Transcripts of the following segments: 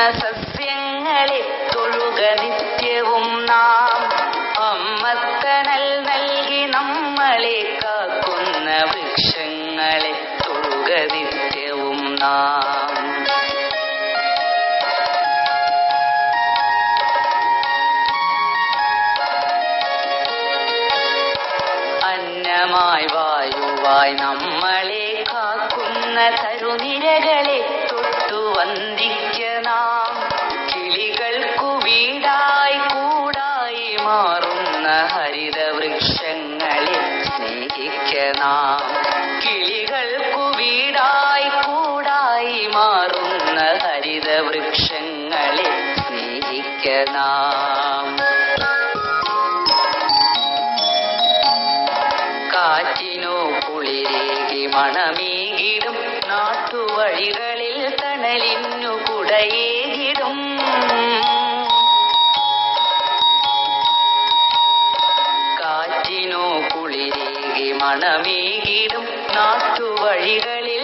കാക്കുന്ന സസ്യങ്ങളെ തൊഴുക നിത്യവും നാം. അമ്മത്തണൽ നൽകി നമ്മളെ കാക്കുന്ന വൃക്ഷങ്ങളെ തൊഴുക നിത്യവും നാം. അന്നമായി വായുവായി നമ്മളെ കാക്കുന്ന തരുനിരകളെ നാം കാറ്റിനോ കുളിരേകി മണമേകിടും. നാട്ടുവഴികളിൽ തണലിന്നു കുടയേകിടും. കാറ്റിനോ കുളിരേകി മണമേകിടും. നാട്ടുവഴികളിൽ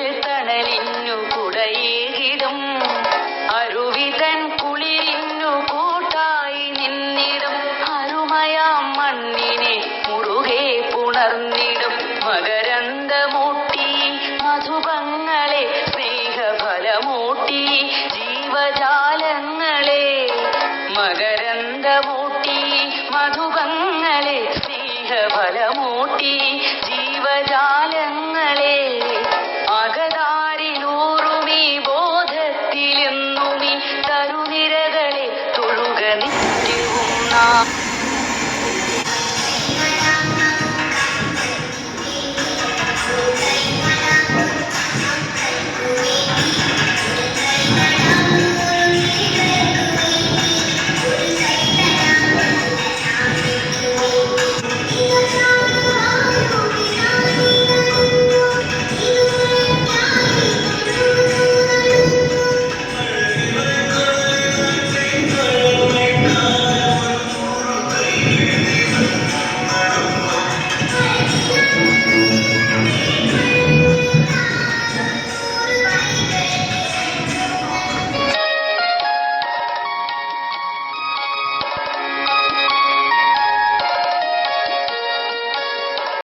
ഉണർന്നിടും മകരന്തമൂട്ടി മധുപങ്ങളെ സ്നേഹഫലമൂട്ടി. ജീവജാലങ്ങളെ മകരന്തമൂട്ടി മധുപങ്ങളെ സ്നേഹഫലമൂട്ടി. ജീവജാലങ്ങളെ അകതാരിലൂറുമീ ബോധത്തിലെന്നുമീ തരുനിരകളെ തൊഴുക നിത്യവും നാം.